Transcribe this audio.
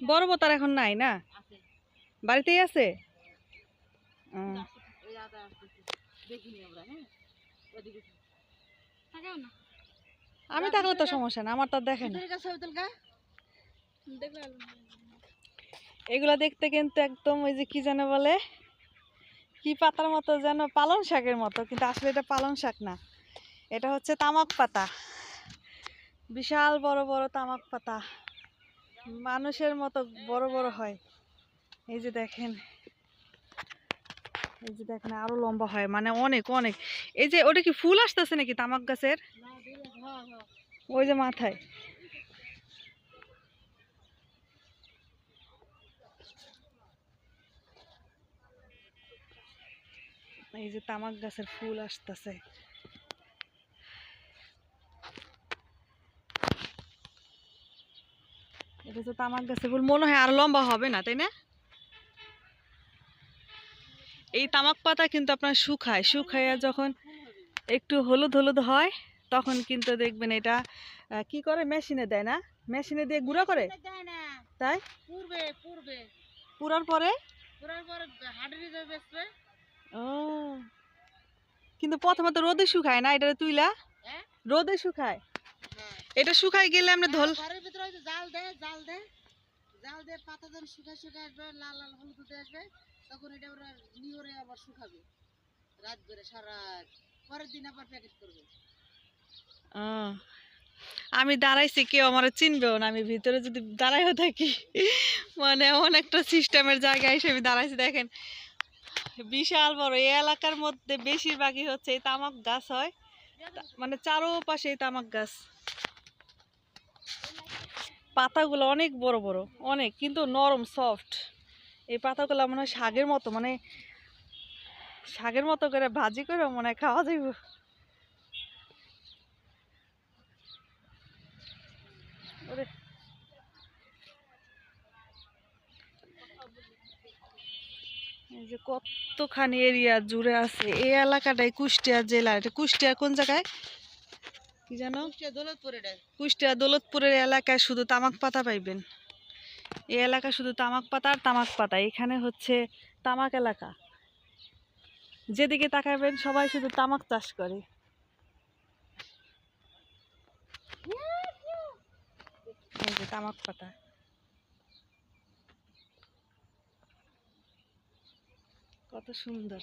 বড় বোতার এখন নাই না? বাড়িতেই আছে? আমি থাকলে তো সমস্যা না আমার তো আর দেখে না। এগুলা দেখতে কিন্তু একদম ওই যে কি যেন বলে কি পাতার মতো যেন পালং শাকের মতো কিন্তু আসলে এটা পালং শাক না। এটা হচ্ছে তামাক পাতা। বিশাল বড় বড় তামাক পাতা। মানুষের মতো বড় বড় হয়। এই যে দেখেন। এই যে দেখেন, আরও লম্বা হয়। মানে অনেক অনেক। এই যে ওটা কি ফুল আসতেছে নাকি তামাক গাছের? ওই যে মাথায়। এই যে তামাক গাছের ফুল আসতেছে। তো তামাক গাছের ফুল মনে হয় আর লম্বা হবে না তাই না? এই তামাক পাতা কিন্তু আপনার শুকায় শুকাইয়া যখন একটু হলুদ হলুদ হয় তখন কিন্তু দেখবেন এটা কি করে? মেশিনে দেয় না? মেশিনে দিয়ে গুঁড়া করে? তাই? পূর্বে পূর্বে পুরার পরে? ও। কিন্তু প্রথমে তো রোদে শুকায় না এটা তুইলা? হ্যাঁ? রোদে শুকায়? এটা শুকাই গেলে আমরা ধল ঘরের ভিতরে ওই জাল দেয় জাল দেয়। জাল দিয়ে পাতা যখন শুকায় শুকায় আসবে লাল লাল হলুদ আসবে তখন এটা ওরা নিয়রে আবার শুকাবে। রাত ধরে সারা পরের দিন আবার প্যাকেট করবে। আমি দাঁড়াইছি কেউ আমার চিনবেও না আমি ভিতরে যদি দাঁড়াইও থাকি মানে এমন একটা সিস্টেমের জায়গায় এসে আমি দাঁড়াইছি দেখেন। বিশাল বড় এই এলাকার মধ্যে বেশিরভাগই হচ্ছে এই তামাক গাছ হয়। মানে চারোপাশে এই তামাক গাছ। পাতাগুলো অনেক বড় বড়, অনেক, কিন্তু নরম সফট এই পাতাগুলো মনে হয় শাকের মতো মানে শাকের মতো করে ভাজি করে মনে হয় খাওয়া যাইব। এই যে কতখানি এরিয়া জুড়ে আছে, এই এলাকাটাই কুষ্টিয়া জেলা। এটা কুষ্টিয়া কোন জায়গায়? কি জানো? কুষ্টিয়া দৌলতপুরের এলাকায় শুধু তামাক পাতা পাইবেন। এই এলাকা শুধু তামাক পাতা আর তামাক পাতা এখানে হচ্ছে তামাক এলাকা। যেদিকে তাকাবেন সবাই শুধু তামাক চাষ করে। তামাক পাতা। কত সুন্দর।